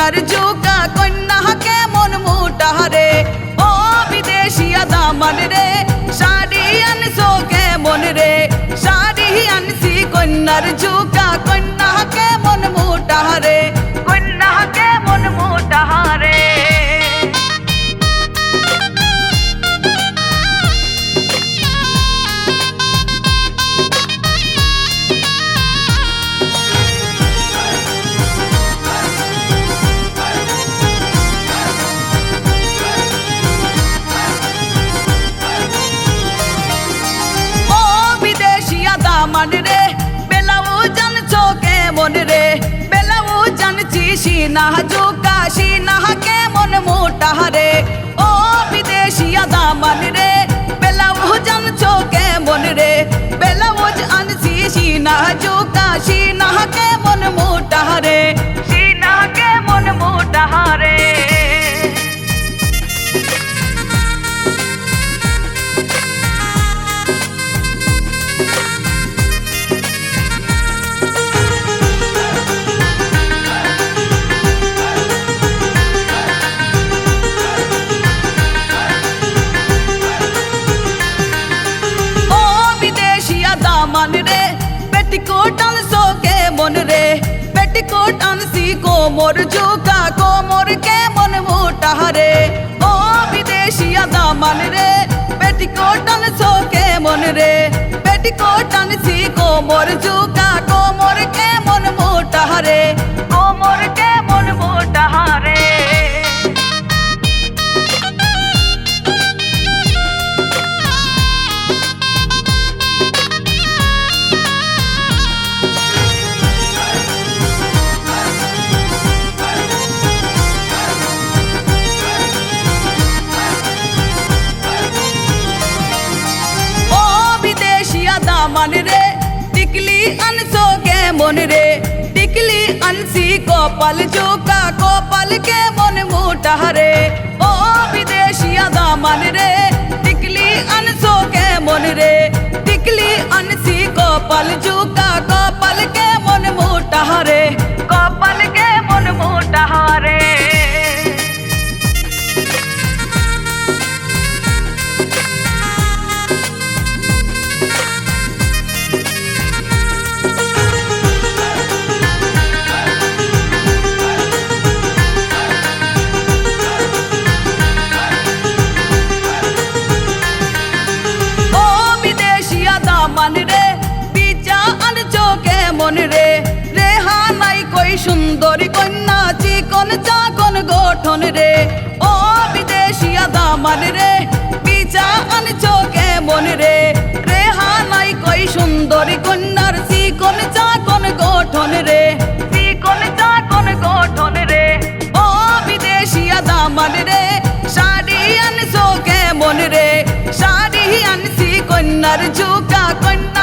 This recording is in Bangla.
আপনার জন্য দামান রে? বেলাও জানছো কেমন রে? বেলাও জানছি সিনা জোকা সিনা কেমন পেটিকোট আনসো কে মন রে পেটিকোট আনসি কোমর জোকা কোমর কে মন মোটা রে ও বিদেশিয়া দামান রে পেটিকোট আনসো কে মন রে পেটিকোট আনসি মন রে টিকলি আনসি কপাল জোকা কপাল কে মন মোটা রে ও বিদেশিয়া দামান রে টিকলি আনসো কে মন রে টিকলি আনসি কপাল জোকা মন রে রেহা নাই কই সুন্দর কন্যা চিকন চাকন গঠন রে। ও বিদেশিয়া দামান রে, বিচা আনছো কেমন রে। রেহা নাই কই সুন্দর কন্যার চিকন চাকন গঠন রে। চিকন চাকন গঠন রে। ও বিদেশিয়া দামান রে, শাড়ি আনছো কেমন রে। শাড়ি আনছি কন্যার ঝুকা কন্যা